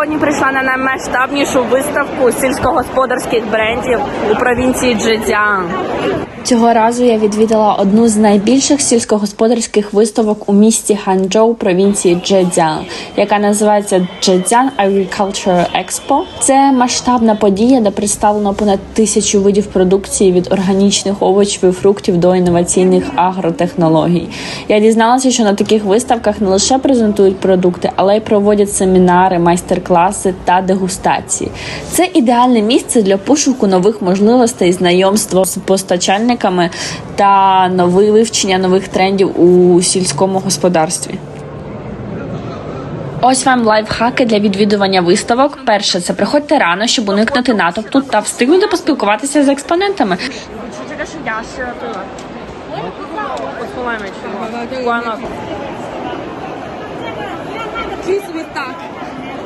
сьогодні прийшла на наймасштабнішу виставку сільськогосподарських брендів у провінції Джедзян. Цього разу я відвідала одну з найбільших сільськогосподарських виставок у місті Ханчжоу, провінції Джедзян, яка називається Джедзян Agriculture Expo. Це масштабна подія, де представлено понад тисячу видів продукції від органічних овочів і фруктів до інноваційних агротехнологій. Я дізналася, що на таких виставках не лише презентують продукти, але й проводять семінари, майстер-класи та дегустації. Це ідеальне місце для пошуку нових можливостей, знайомства з постачальниками та нове вивчення нових трендів у сільському господарстві. Ось вам лайфхаки для відвідування виставок. Перше, це приходьте рано, щоб уникнути натовпу та встигнути поспілкуватися з експонентами. 这个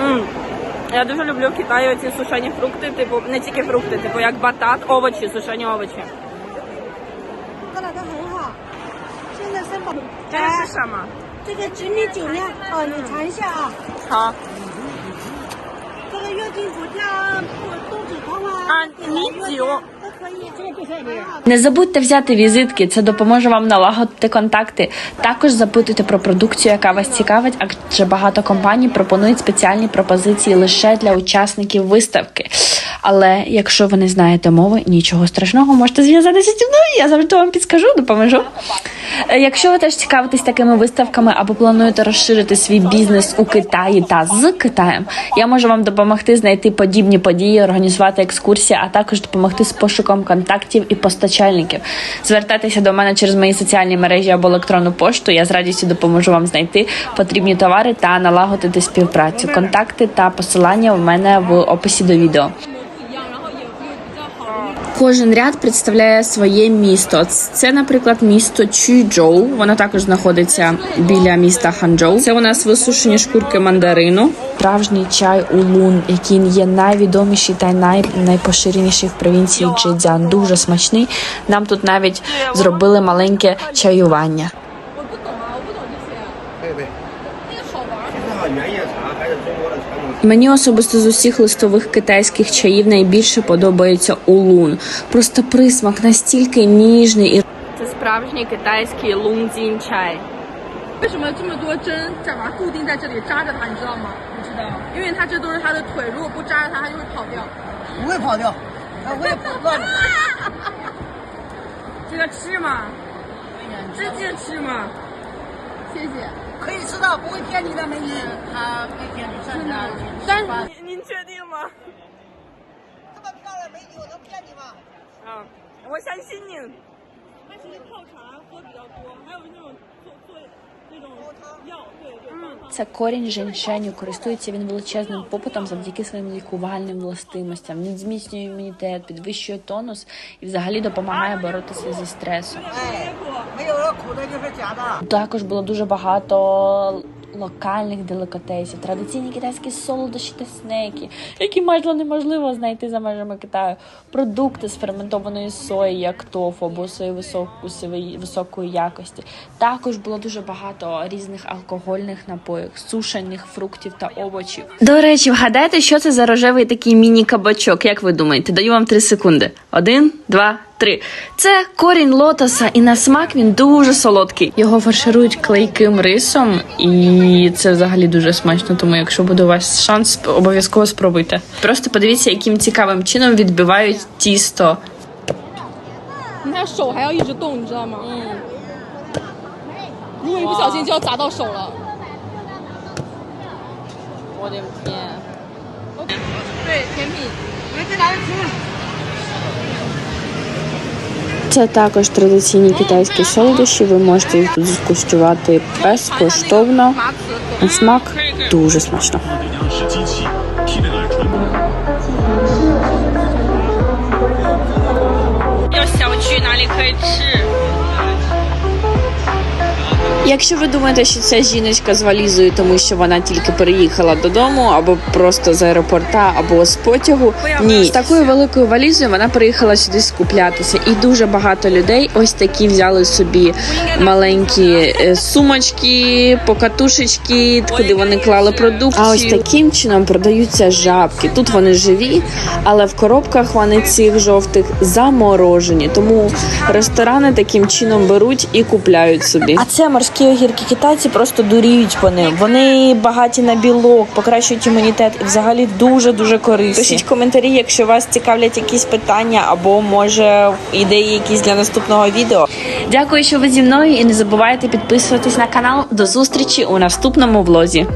М. Я дуже люблю в Китаї ці сушені фрукти, типу, не тільки фрукти, типу як батат, овочі, сушені овочі. 喝了的很好，现在生宝。 Це哎， що ма? 这个直米酒酿哦，你尝一下啊。 Ха. 这个月经不调不肚子痛啊，啊米酒都可以。这个不算的。 Не забудьте взяти візитки, це допоможе вам налагодити контакти. Також запитуйте про продукцію, яка вас цікавить, адже багато компаній пропонують спеціальні пропозиції лише для учасників виставки. Але якщо ви не знаєте мови, нічого страшного, можете зв'язатися зі мною. Я завжди вам підскажу, допоможу. Е, Якщо ви теж цікавитесь такими виставками або плануєте розширити свій бізнес у Китаї та з Китаєм, я можу вам допомогти знайти подібні події, організувати екскурсії, а також допомогти з пошуком контактів і постачальників. Звертайтеся до мене через мої соціальні мережі або електронну пошту. Я з радістю допоможу вам знайти потрібні товари та налагодити співпрацю. Контакти та посилання в мене в описі до відео. Кожен ряд представляє своє місто. Це, наприклад, місто Чуйчжоу. Воно також знаходиться біля міста Ханчжоу. Це у нас висушені шкурки мандарину. Справжній чай улун, який є найвідоміший та най... найпоширеніший в провінції Джедзян. Дуже смачний. Нам тут навіть зробили маленьке чаювання. Мені особисто з усіх листових китайських чаїв найбільше подобається улун. Просто присмак настільки ніжний і Це справжній китайський лунзін чай. 为什么这么多针把它固定在这里扎着它？你知道吗？不知道，因为它这都是它的腿，如果不扎着它，它就会跑掉。不会跑掉，啊，我也跑不断。这个吃吗？直接吃吗？ 谢谢。可以吃的，不会骗你的，美女。他没骗你，真的。但是您您确定吗？这么漂亮美女，我能骗你吗？啊，我相信您。它其实泡茶喝比较多，还有那种做做。Це корінь женьшеню, користується він величезним попитом завдяки своїм лікувальним властимостям. Він зміцнює імунітет, підвищує тонус і взагалі допомагає боротися зі стресом. Також було дуже багато локальних делікатесів, традиційні китайські солодощі та снеки, які майже неможливо знайти за межами Китаю. Продукти з ферментованої сої, як тофу або сої високої, високої якості. Також було дуже багато різних алкогольних напоїв, сушених фруктів та овочів. До речі, вгадайте, що це за рожевий такий міні-кабачок? Як ви думаєте? Даю вам три секунди. Один, два, три. Це корінь лотоса, і на смак він дуже солодкий. Його фарширують клейким рисом, і це взагалі дуже смачно. Тому, якщо буде у вас шанс, обов'язково спробуйте. Просто подивіться, яким цікавим чином відбивають тісто. Це також традиційні китайські солодощі. Ви можете їх тут скуштувати безкоштовно. На смак дуже смачно. 酿 Якщо ви думаєте, що ця жіночка з валізою, тому що вона тільки переїхала додому, або просто з аеропорта, або з потягу, ні, з такою великою валізою вона приїхала сюди скуплятися, і дуже багато людей ось такі взяли собі маленькі е, сумочки, покатушечки, куди вони клали продукцію. А ось таким чином продаються жабки. Тут вони живі, але в коробках вони цих жовтих заморожені. Тому ресторани таким чином беруть і купляють собі. А це морські огірки китайці просто дуріють по ним. Вони багаті на білок, покращують імунітет і взагалі дуже дуже корисні. Пишіть коментарі, якщо вас цікавлять якісь питання, або може ідеї якісь для наступного відео. Дякую, що ви зі мною, і не забувайте підписуватись на канал. До зустрічі у наступному влозі.